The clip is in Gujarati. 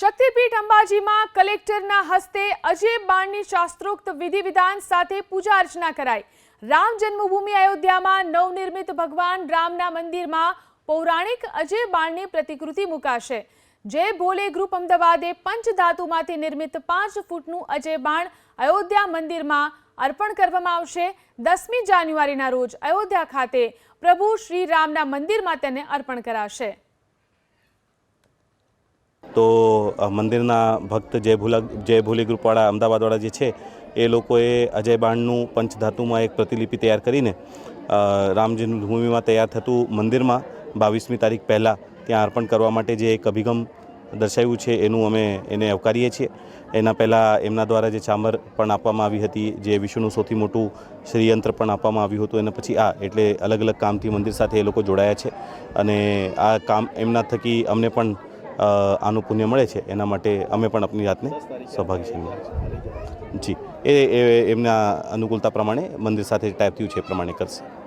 શક્તિપીઠ અંબાજીમાં કલેક્ટરના હસ્તે અજય બાણની શાસ્ત્રોક્ત વિધિ વિધાન સાથે પૂજા અર્ચના કરાઈ. રામ જન્મભૂમિ અયોધ્યામાં નવનિર્મિત ભગવાન રામના મંદિરમાં પૌરાણિક અજય બાણની પ્રતિકૃતિ મુકાશે. જય ભોલે ગ્રુપ અમદાવાદે પંચધાતુમાંથી નિર્મિત પાંચ ફૂટનું અજય બાણ અયોધ્યા મંદિરમાં અર્પણ કરવામાં આવશે. દસમી જાન્યુઆરીના રોજ અયોધ્યા ખાતે પ્રભુ શ્રી રામના મંદિરમાં તેને અર્પણ કરાશે. તો મંદિરના ભક્ત જય ભૂલા, જય ભૂલી ગ્રુપવાળા અમદાવાદવાળા જે છે, એ લોકોએ અજય બાણનું પંચધાતુમાં એક પ્રતિલિપિ તૈયાર કરીને રામ જન્મભૂમિમાં તૈયાર થતું મંદિરમાં બાવીસમી તારીખ પહેલાં ત્યાં અર્પણ કરવા માટે જે એક અભિગમ દર્શાવ્યું છે, એનું અમે એને આવકારીએ છીએ. એના પહેલાં એમના દ્વારા જે ચામર પણ આપવામાં આવી હતી, જે વિષ્ણુનું સૌથી મોટું શ્રીયંત્ર પણ આપવામાં આવ્યું હતું, એના પછી આ એટલે અલગ અલગ કામથી મંદિર સાથે એ લોકો જોડાયા છે. અને આ કામ એમના થકી અમને પણ આનું પુણ્ય મળે છે, એના માટે અમે પણ આપણી જાતને સૌભાગ્ય છીએ. જી. એ એમના અનુકૂળતા પ્રમાણે મંદિર સાથે ટાઈપ થયું છે એ પ્રમાણે કરશે.